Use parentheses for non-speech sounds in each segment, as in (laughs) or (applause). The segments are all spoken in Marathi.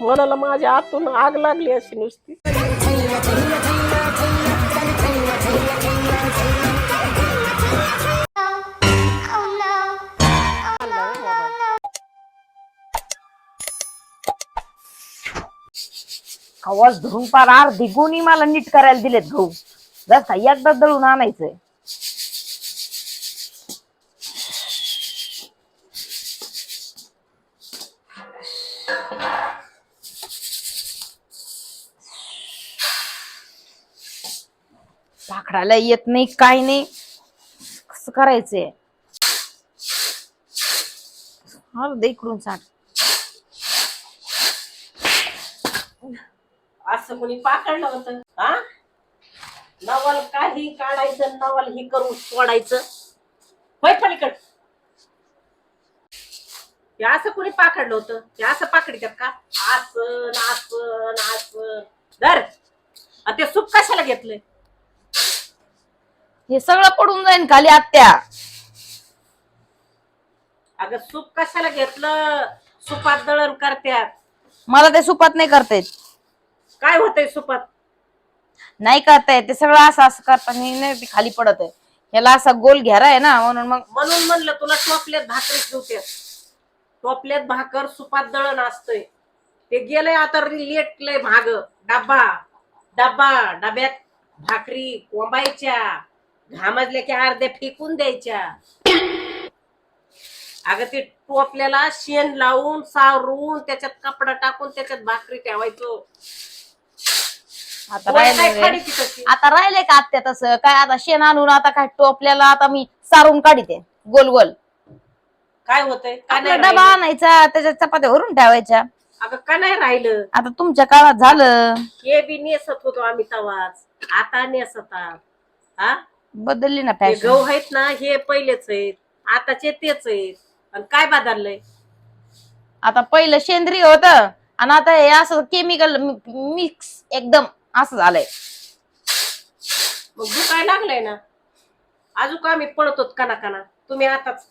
मनाला माझ्या आतून आग लागली अशी नुसती. आवाज धरून पार अर्धी गुणी मला नीट करायला दिलेत गहू जसा एकदा दळून आणायचंय. लाकडाला येत नाही काय नाही. कसं करायचंय? अर्ध इकडून सांग असं कोणी पाकडलं होतं हा? नवल काही काढायचं नवल हे करून सोडायचं. होय पलीकड. हे असं कोणी पाकडलं होतं? हे असं पाकडतात का? असं असं असं धर. आणि ते सूप कशाला घेतलंय? हे सगळं पडून जाईन खाली आत्या. अगं सूप कशाला घेतलं? सुपात दळण करत्यात. मला ते सुपात नाही करता येत. काय होतंय सुपात? नाही करता येत. ते सगळं असं असं करताना नाही ते खाली पडत आहे. याला असा गोल घेरा आहे ना म्हणून मग म्हणून म्हणलं तुला टोपल्यात भाकरी ठेवते टोपल्यात भाकर सुपात दळण असतंय. ते गेलंय आता लेट लय भाग डब्बा डब्बा डब्यात भाकरी कोंबायच्या घामजल्या की अर्ध्या फेकून द्यायच्या. अगं ते टोपल्याला शेण लावून सारून त्याच्यात कपडा टाकून त्याच्यात भाकरी ठेवायचो. आता काय राहिले तशी? आता राहिले का आत्या तसं? काय आता शेण आणून आता काय टोपल्याला आता मी सारून काढते गोल गोल. काय होतंय? का आपला नाही डबा राहिलं? आणायचा त्याच्यात चपात्या भरून ठेवायच्या. अगं का नाही राहिलं? आता तुमच्या काळात झालं. हे बी नेसत होतो आम्ही तवाच. आता नेसतात. हा? बदलली ना हे फॅशन गहू आहेत ना हे पहिलेच आहेत आताचे तेच आहेत. आणि काय बदललंय? आता पहिलं सेंद्रिय होत आणि आता हे असं केमिकल मिक्स एकदम असं झालंय. मग दुखाय लागलंय ना. अजून आम्ही पळतो काना काना तुम्ही आताच.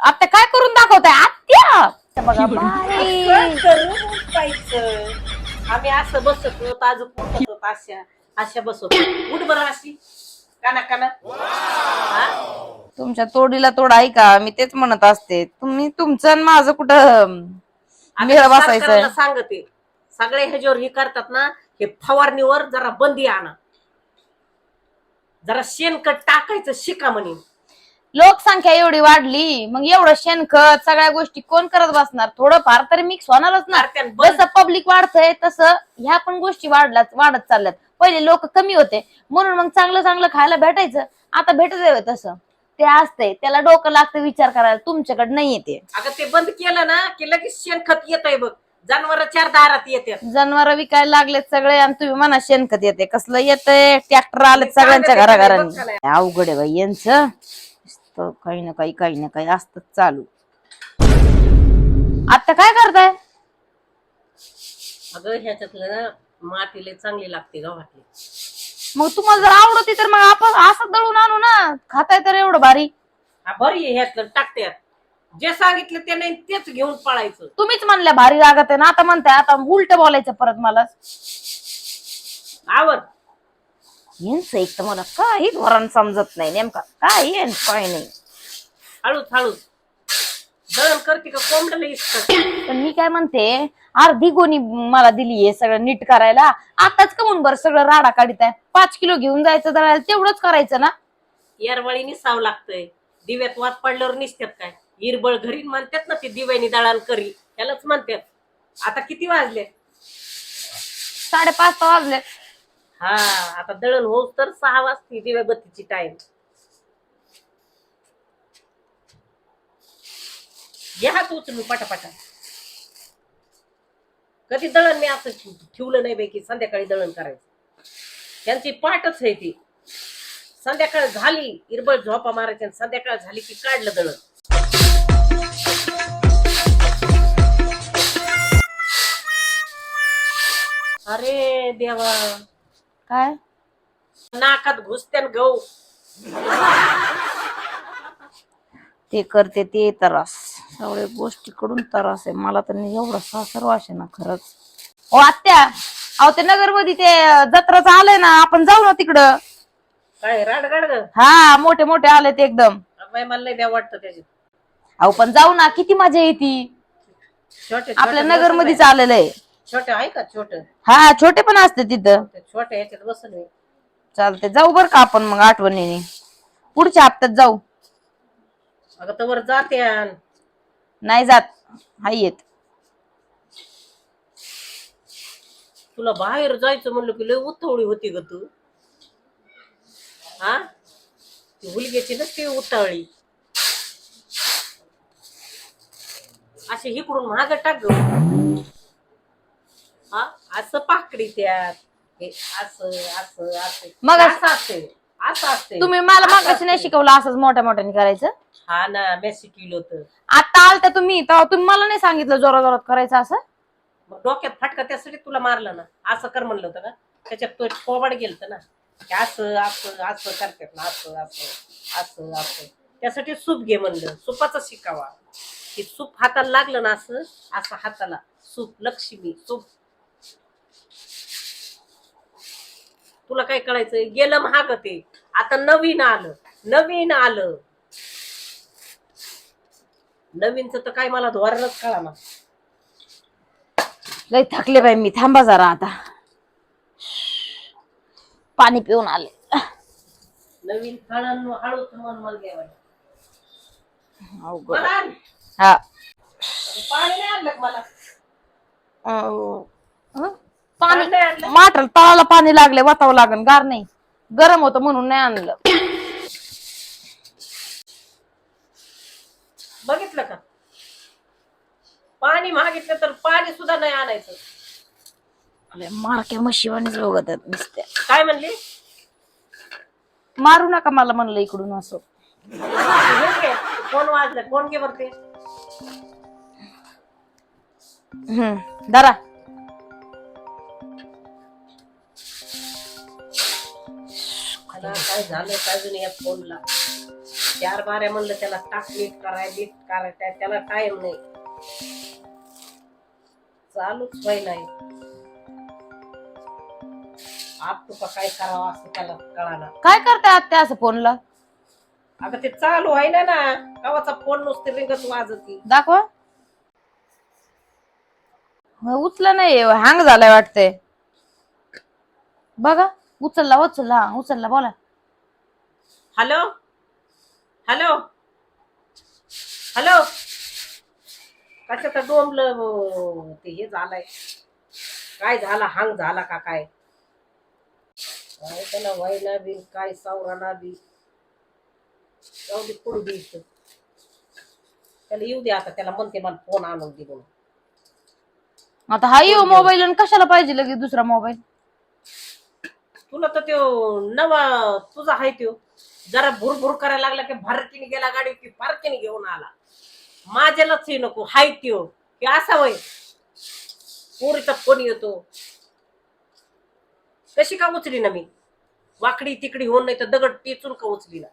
आता काय करून दाखवताय? आत्या! त्या बघा (laughs) बाई. असं करून उठायचं. आम्ही असं बसत होत अजून उठत होत अशा. अशा होतो. उठ बरं अशी. काना काना. हा? तुमच्या तोडीला तोड आहे का मी तेच म्हणत असते. तुम्ही तुमचं आणि माझं कुठं आम्ही मेळ सरकारला सांगते. सगळे ह्याच्यावर हे करतात ना हे फवारणीवर जरा बंदी आणा. जरा शेणखत टाकायचं शिका म्हणे लोकसंख्या एवढी वाढली मग एवढं शेणखत सगळ्या गोष्टी कोण करत बसणार? थोडंफार तरी मिक्स होणारच ना. बंद जसं पब्लिक वाढतंय तसं ह्या पण गोष्टी वाढल्यात वाढत चालल्यात. पहिले लोक कमी होते. म्हणून मग चांगलं चांगलं खायला भेटायचं. आता भेटत आहे तसं. ते असतंय. त्याला डोकं लागतं विचार करायला. तुमच्याकडे नाही येते अगं ते बंद केलं ना की लगेच शेणखत येत आहे बग जनावर चार दारात येते जनावर विकायला लागलेत सगळे आणि तुम्ही म्हणा शेणखत येते कसलं येतंय? ट्रॅक्टर आले सगळ्यांच्या घराघरांनी. बघ. अवघड आहे बाई यांचं. नुसतं काही ना काही काही ना काही असतं चालू. आता काय करताय? अगं ह्याच्यातलं ना मातीला चांगली लागते गावातली मग तुम्हाला जर आवडती तर मग आपण असं दळून आणू ना. खाताय तर एवढं भारी. हा बरी आहे ह्यातलं टाकत्यात जे सांगितलं ते नाही तेच घेऊन पळायचं. तुम्हीच म्हणल्या भारी लागत आहे ना. आता म्हणताय आता उलट बोलायचं परत मला. आवड. यांचं एक तर मला काही धोरण समजत नाही नेमका. काय आहे आणि काय नाही. हळूच हळूच. दळण करते का कोंबड्याला इतकं पण मी काय म्हणते अर्धी गोणी मला दिली आहे सगळं नीट करायला. आताच का म्हणून बरं सगळं राडा काढित आहे. पाच किलो घेऊन जायचं दळायला तेवढंच करायचं ना. येरवळी निसाव लागतंय. दिव्यात वाद पडल्यावर निसत्यात काय? हिरबळ घरी म्हणतात ना ती दिव्यानी दळण करी. त्यालाच म्हणतात आता किती वाजले? साडेपाच वाजले. हा आता दळण होऊस तर सहा वाजती दिव्या बत्तीची टाइम घ्या हात उचलून पटापटा. कधी दळण मी असं ठेव- ठेवलं नाही पैकी संध्याकाळी दळण करायचं. त्यांची पाठच आहे ती. संध्याकाळ झाली इरबळ झोपा मारायच्या आणि संध्याकाळ झाली की काढलं दळण. अरे देवा. काय? नाकात घुसत्यान गहू. ते करते ते त्रास सगळ्या गोष्टीकडून त्रास आहे. मला तर एवढा सासर वाशे ना खरंच. ओ आत्या! अहो ते नगरमध्ये ते जत्राचं आलंय ना आपण जाऊ ना तिकडं. काय राडगाड ग? हा मोठे मोठे आले ते एकदम. बाई मला लय द्या वाटतं त्याचे अहो पण जाऊ ना किती मजा येते. छोटे आपल्या छोटे नगर बाई. आलेलं आहे. छोटे आहे का? छोट. हा छोटे पण असते तिथं. छोटे ह्याच्यात बसल मी चालते जाऊ बर का आपण मग आठवणीने. पुढच्या हप्त्यात जाऊ. अगं तवर जाते आण. नाही जात. हाय येत. तुला बाहेर जायचं म्हणलं की लय उतावळी होती ग तू. हा? ती हुलग्याची नसते उतावळी. असे इकडून महाग टाक ग. हा? असं पाकडी त्यात. हे असं असं असं. मग असं असते असं असते तुम्ही मला असं मागाशी नाही. शिकवलं असंच मोठ्या मोठ्याने करायचं? हा ना मेसी किलो होतं. आता आलता तुम्ही तेव्हा तुम्ही मला नाही सांगितलं जोरा जोरात करायचं असं? मग डोक्यात फटका त्यासाठी तुला मारलं ना. असं कर म्हणलं होतं का? त्याच्यात तो कोबाड गेलत ना. की असं असं असं करतात ना असं असं असं असं. त्यासाठी सूप घे म्हणलं. सुपाचा शिकावा. की सूप हाताला लागलं ना असं असं हाताला. Soup Lakshmi soup. तुला काय कळायचं गेलं महाग ते. आता नवीन आलं. नवीन आलं. नवीनच तर काय मला धोरणच कळा ना लय थकले बाई मी. थांबा जरा आता. पाणी पिऊन आले. नवीन फळां हळूच मन मला घ्यावं. अवघड. मला आण. हा. पाणी नाही आणलं का मला? अं, हं? पाणी आणलं? माठल तळाला पाणी लागले वातावं लागन गार नाही. गरम होतं म्हणून नाही आणलं. बघितलं का? पाणी मागितलं तर पाणी सुद्धा नाही आणायचं. अरे मारक्या म्हशीवानीच बघत आहेत नुसत्या. काय म्हणली? मारू नका मला म्हणलं इकडून असं. हे घे. कोण वाजलं? कोण घे बरं ते हम्म धरा. काय झालं? काय जण या फोनला? चार बाऱ्या म्हणलं त्याला टाक नीट कराय नीट कराय त्या- त्याला टाइम नाही. चालूच व्हाय नाही आप तुका काय करावं असं त्याला कळाना काय करताय आत्या असं फोनला? अगं ते चालू आहे ना ना गावाचा फोन नुसते रिंगत वाजती. दाखवा. मग उचला नाही हँग झालाय वाटतंय. बघा उचलला उचलला उचलला बोला. Hello hello? हॅलो? कशात डोंबलं अं, ते हे झालंय. काय झाला हांग झाला का काय? काय त्याला व्हायला बी काय सावराना बी. जाऊ दे पुढे बी. त्याला येऊ दे आता त्याला म्हणते मला फोन आणून दे म्हणून. आता हा येऊ मोबाईल आणि कशाला पाहिजे लगेच दुसरा मोबाईल? तुला तर त्यो नवा तुझा आहे त्यो. जरा भुरभुर करायला लागला की भारतीने गेला गाडी की भारतीने घेऊन आला. माझ्यालाच हे नको हाय त्यो. की असा वय. पोरीचा फोन येतो? कशी का उचली ना मी? वाकडी तिकडी होऊन नाही तर दगड टेचून का उचली ना?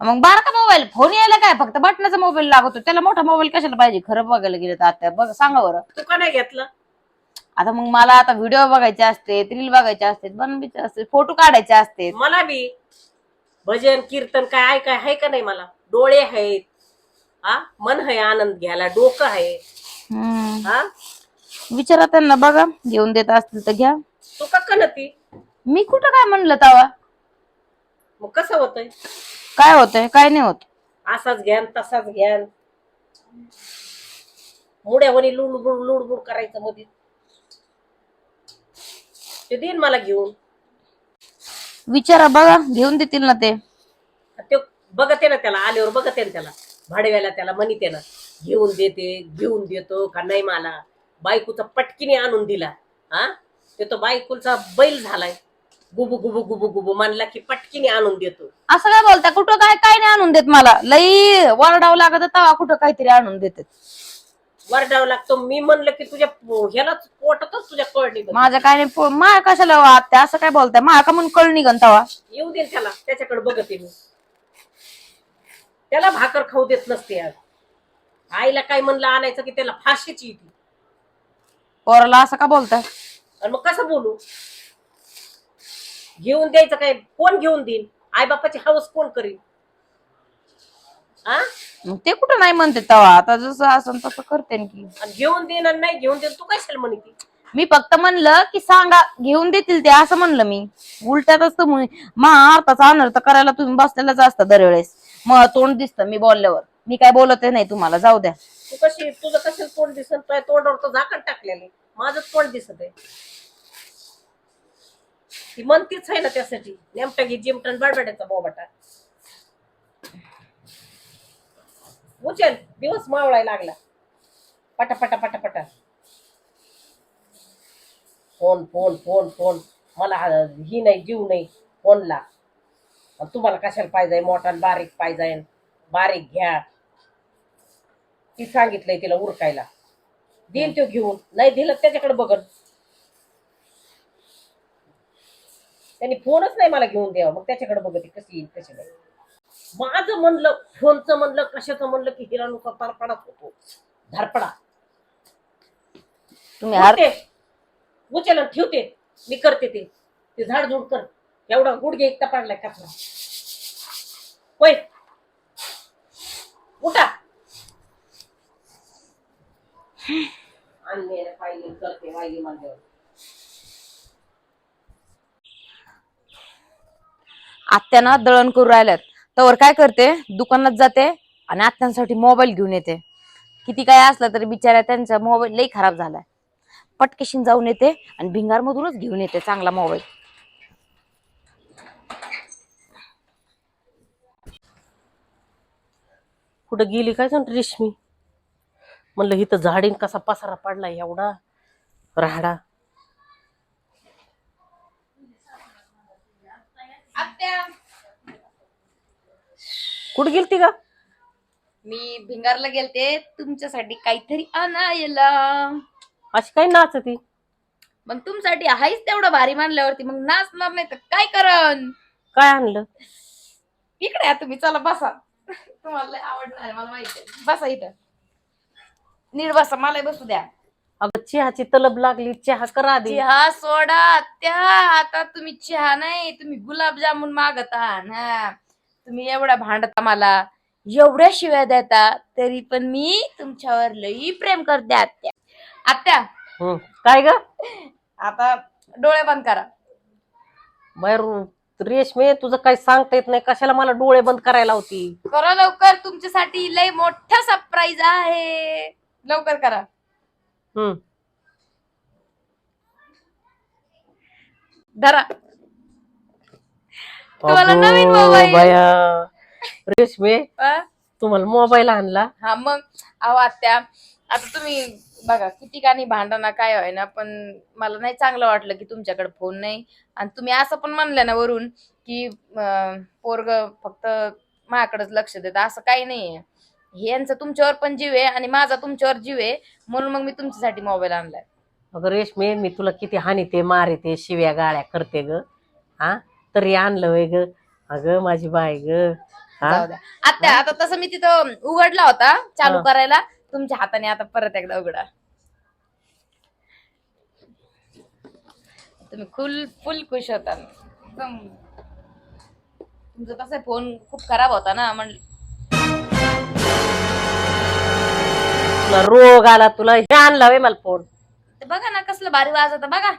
मग बारका मोबाईल? फोन यायला काय? फक्त बटनाचा मोबाईल लागतो. त्याला मोठा मोबाईल कशाला पाहिजे? खरं बघायला गेलं तर आता. बघ सांगा बरं. तू का नाही घेतलं? आता मग मला आता व्हिडिओ बघायचे असते रील बघायचे असते बनवायचे असते फोटो काढायचे असते. मला बी. भजन कीर्तन काय आहे काय आहे का नाही मला? डोळे आहेत. हा? मन आहे आनंद घ्यायला. डोकं आहे. हम्म. हा? विचारा त्यांना बघा. घेऊन देत असतील तर घ्या. तू का कनती मी कुठं काय म्हणलं तवा? मग कसं होतंय? काय होतंय? काय नाही होत. असाच घ्यान तसाच घ्यान. मुड्यावणी लुडबुड लुडबुड करायचं मध्ये ते देईन मला घेऊन. विचारा बघा घेऊन देतील ना ते. ते बघते ना त्याला आल्यावर बघते ना त्याला. भाडव्याला त्याला म्हणते ना घेऊन देते घेऊन देतो का नाही मला? बायकोचा पटकीने आणून दिला. हा? ते तो बायकोचा बैल झालाय. गुबू गुबू गुबू गुबू मानला की पटकीने आणून देतो. असं काय बोलता कुठं काय काय नाही आणून देत मला? लई वरडावं लागत तवा कुठं काहीतरी आणून देतात. वरडावं लागतो. मी म्हणलं की तुझ्या पो- ह्यालाच पोटातच तुझ्या कळली माझ्या काय नाही पो- मा कशाला आत्या? असं काय बोलताय? मा का म्हणून कळ निघन तवा? येऊ दे त्याला. त्याच्याकडे बघते मी. त्याला भाकर खाऊ देत नसते आज. आईला काय म्हणलं आणायचं की त्याला फाशीची येते. पोराला असं का बोलताय? आणि मग कसं बोलू? घेऊन द्यायचं काय? कोण घेऊन देईन? आई बापाची हवस कोण करीन? हा मग ते कुठं नाही म्हणते तवा. आता जसं असं तसं करते ना की. आणि घेऊन देईन आणि नाही घेऊन देईन तू कशाला म्हणते मी फक्त म्हणलं की सांगा घेऊन देतील ते असं म्हणलं मी. उलट्यातच तुम्ही महा अर्थाचा अनर्थ करायला तुम्ही बसलेलाच असता दरवेळेस. मग तोंड दिसतं मी बोलल्यावर. मी काय बोलत नाही तुम्हाला जाऊ द्या. तू कशी तुझं कसं तोंड दिसत? तुझ्या तोंडावर तर झाकण टाकलेले माझं तोंड दिसत आहे. ती म्हणतीच आहे ना त्यासाठी. नेमटा घे जिमटन बडबड्याचा बोबाटा. उचल. दिवस मावळाय लागला. पटा पटा पटा पटा फोन फोन फोन फोन. मला ही नाही जीव नाही. फोनला. तुम्हाला कशाला पाहिजे मोठा बारीक पाहिजे बारीक घ्या. ती सांगितलंय तिला उरकायला. देईल तो घेऊन. नाही दिलं त्याच्याकडे बघत त्यांनी फोनच नाही मला घेऊन द्यावा. मग त्याच्याकडे बघत कशी येईल कशी नाही. माझं म्हणलं फोनचं म्हणलं कशाचं म्हणलं की हिरा नुसा तरपडाच होतो. धरपडा. तुम्ही हर उठते उचल ठेवते. मी करते ते. ते झाडझूड कर. एवढा गुडघे एकटा पाडलाय कचरा. होय. उठा. आणले पाहिजे करते वाहिली माझ्यावर. आत्याना दळण करू राहिल्यात. तर काय करते? दुकानात जाते आणि आत्यांसाठी मोबाईल घेऊन येते. किती काय असलं तरी बिचाऱ्या त्यांचा मोबाईल लई खराब झालाय. पटकेशीन जाऊन येते आणि भिंगार मधूनच घेऊन येते चांगला मोबाईल कुठं गेली काय सांगते रेशमी? म्हणलं इथं झाडीन कसा पसारा पडला एवढा. राहडा कुठं गेलती का मी भिंगारला गेलते तुमच्यासाठी काहीतरी आणायला. अशी काय नाचती मग तुमच्यासाठी आहेच तेवढं भारी मानल्यावरती मग नाचणार नाही तर काय करन काय आणलं? इकडे या तुम्ही चला बसा. तुम्हाला लय आवडणार आहे, मला माहिती आहे. बसा इथं. नीट बसा मला बसू द्या. अगं चहाची तलब लागली चहा करा आधी. चहा सोडा त्या आता तुम्ही चहा नाही तुम्ही गुलाबजामुन मागत आहात. हा. तुम्ही एवढा भांडता मला. एवढ्या शिव्या देता तरी पण मी तुमच्यावर लई प्रेम करते आत्या. आत्या हं. काय ग? आता डोळे बंद करा. बाहेर रेशमे तुझं काही सांगता येत नाही. कशाला मला डोळे बंद करायला होती करा लवकर तुमच्यासाठी लई मोठा सरप्राईज आहे. लवकर करा. हम्म. धरा. तुम्हाला नवीन मोबाईल. बाया रेशमे? तुम्हाला मोबाईल आणला. हा मग अहो आत्या आता तुम्ही बघा किती कानी भांडणं काय होय ना पण मला नाही चांगलं वाटलं की तुमच्याकडे फोन नाही. आणि तुम्ही असं पण म्हणलं ना वरून की पोरग फक्त माझ्याकडेच लक्ष देत असं काही नाहीये. हे यांचं तुमच्यावर पण जीव आहे आणि माझा तुमच्यावर जीव आहे म्हणून मग मी तुमच्यासाठी मोबाईल आणलाय. अगं रेशमे मी तुला किती हानीते मारिते शिव्या गाळ्या करते ग. हा? तरी आणलं वय ग. अगं माझी बाय ग. हा? जाऊ द्या. आत्या आता तसं मी तिथं उघडला होता चालू हा. करायला. तुमच्या हाताने आता परत एकदा उघडा. तुम्ही फुल फुल खुश होता. एकदम. तुमचा तसा फोन खूप खराब होता ना म्हण तुला रोग आला तुला हे आणला वय मला फोन. ते बघा ना कसलं भारी वाज होता बघा.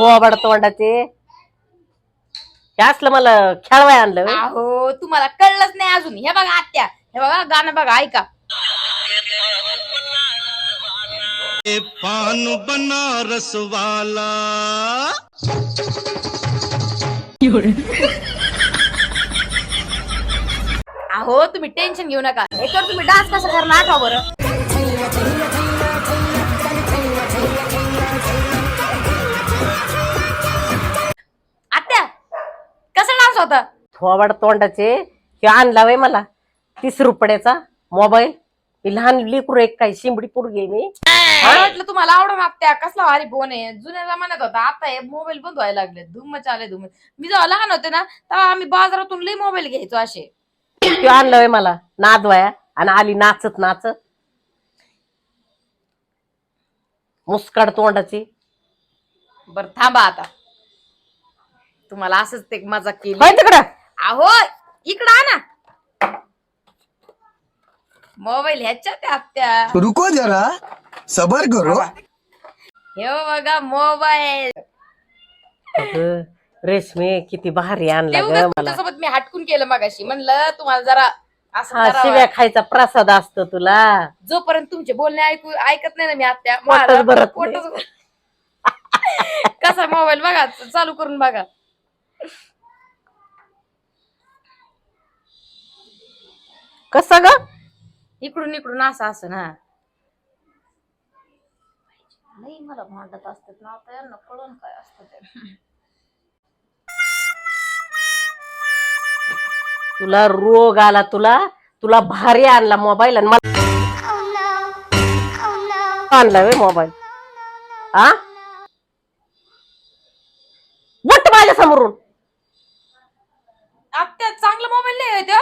हो बड तोंडाचे हे असलं मला खेळवाय आणलं. व्हय. अहो तुम्हाला कळलंच नाही अजून. हे बघा आत्या. हे बघा गाणं बघा ऐका. ए पान बनारस वाला. अहो तुम्ही टेन्शन घेऊ नका. याच्यावर तुम्ही डान्स कसा करणार आठवा बरं. होता. थोबाड तोंडाचे हे आणला वय मला. तीस रुपयाचा मोबाईल. मी लहान लेकरू एक काय शिंबडी पोरगी आहे मी. मला वाटलं तुम्हाला आवडून आत्या कसला भारी फोन आहे. जुन्या जमान्यात होता. आता हे मोबाईल बंद व्हायला लागले. धुम चाले धुम मी जेव्हा लहान होते ना तेव्हा आम्ही बाजारातून लई मोबाईल घ्यायचो असे. ते आणलंय मला. नादवाया आणि आली नाचत नाचत. मुस्काड तोंडाची. बर थांबा आता. तुम्हाला असंच ते मजा केली. होय तिकडं. अहो इकडं आणा. मोबाईल ह्याच्यात आहे आत्या. रुको जरा सबर करो. हे बघा मोबाईल. अगं, रेशमी किती भारी आणला ग उगाच मला. तुमच्यासोबत मी हटकून केलं मगाशी. म्हणलं तुम्हाला जरा असं हा करावं. शिव्या खायचा प्रसाद असतो तुला. जोपर्यंत तुमचे बोलणे ऐकू ऐकत नाही ना मी आत्या पोटच मला भरत पोटच भर- कसा मोबाईल बघा चालू करून बघा. कसं ग? इकडून इकडून असं असं ना. नाही मला भांडत असतात ना आता यांना कळून काय असतं ते. तुला रोग आला तुला तुला भारी आणला मोबाईल आणि मला आणला वे मोबाईल हा वट माझ्या समोरून आत्या आहे त्यो.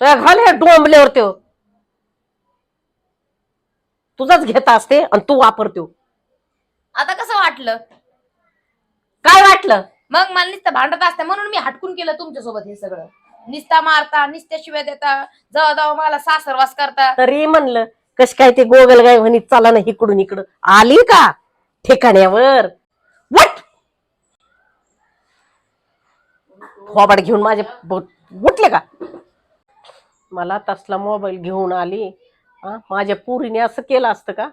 तुझ्या घाल हे डोंबल्यावर त्यो. तुझाच घेत असते आणि तू वापरतो. आता कसं वाटलं? काय वाटलं? मग मला नुसतं भांडत असते म्हणून मी हटकून केलं तुमच्यासोबत हे सगळं. निस्ता मारता निस्त्या शिव्या देता जवळ जवळ मला सासरवास करता. तरी म्हणलं कश काय ते गोगल गाय म्हणी चला ना इकडून इकडं. आली का ठिकाण्यावर? वट खोबाड घेऊन माझे उठले का? मला तसला मोबाईल घेऊन आली. हा माझ्या पुरीने असं केलं असतं का?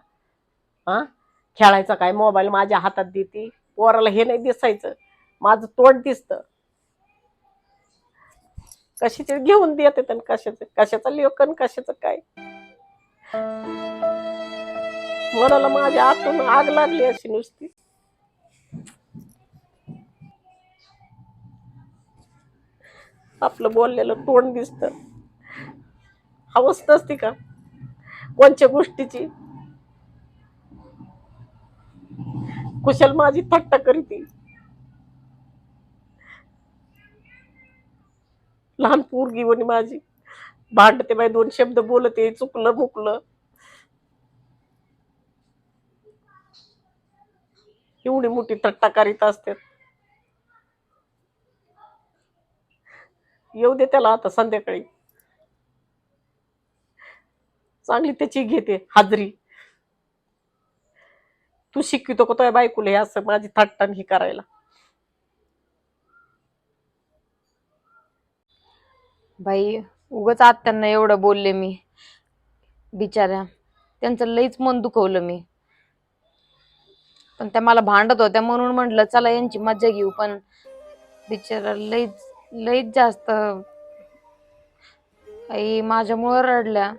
हा खेळायचा काय मोबाईल माझ्या हातात देते. पोराला हे नाही दिसायचं. माझं तोंड दिसतं. कशाचे घेऊन देते त्यांना कशाचं? कशाचं लेखन कशाचं काय? मनाला माझ्या आतून आग लागली अशी नुसती. आपलं बोललेलं तोंड दिसत. हवस नसती का? कोणत्या गोष्टीची? कुशल माझी थट्टा करीती. लहान पोरगी म्हणे माझी. भांडते बाई दोन शब्द बोलते चुकलं मुकलं. एवढी मोठी थट्टा करीत असते. येऊ दे त्याला आता संध्याकाळी. चांगली त्याची घेते हाजरी. तू शिकवितो का तो बायकोला हे असं माझी थट्टान ही करायला? बाई उगाच आत्यांना एवढं बोलले मी. बिचाऱ्या त्यांचं लईच मन दुखवलं मी. पण त्या मला भांडत होत्या म्हणून म्हटलं चला यांची मज्जा घेऊ पण बिचारा लईच लईच जास्त आई माझ्यामुळं रडल्या.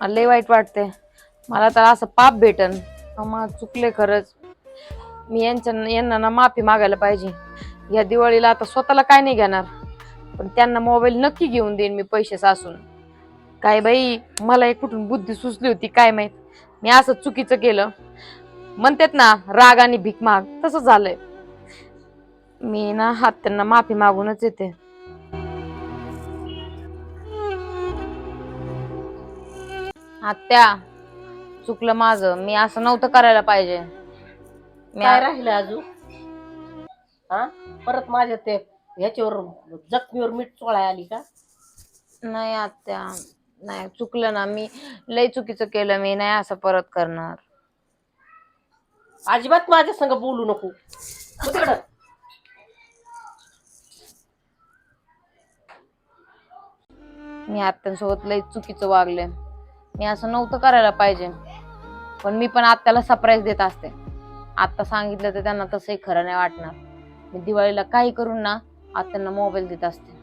मला लई वाईट वाटते मला तर असं पाप भेटन. अम्मा चुकले खरंच. मी यांच्या यांना ना माफी मागायला पाहिजे. या दिवाळीला आता स्वतःला काय नाही घेणार. पण त्यांना मोबाईल नक्की घेऊन देईन मी पैसे सासून. काय बाई मला एक कुठून बुद्धी सुचली होती काय माहीत. मी असं चुकीचं केलं. म्हणतात ना राग आणि भीक माग. तसं झालंय. मी ना हात त्यांना माफी मागूनच येते. आत्या चुकलं माझं. मी असं नव्हतं करायला पाहिजे. मी काय राहिलं अजून? हा? परत माझ्या ते ह्याच्यावर जखमीवर मीठ चोळाय आली का? नाही आत्या नाही चुकलं ना. मी लय चुकीचं केलं. मी नाही असं परत करणार. अजिबात माझ्या संग बोलू नको. तिकडं. मी आत्यांसोबत लय चुकीचं वागले. मी असं नव्हतं करायला पाहिजे. पण मी पण आत्याला सरप्राईज देत असते. आत्ता सांगितलं तर त्यांना तसंही खरं नाही वाटणार. मी दिवाळीला काही करून ना आत्यांना मोबाईल देत असते.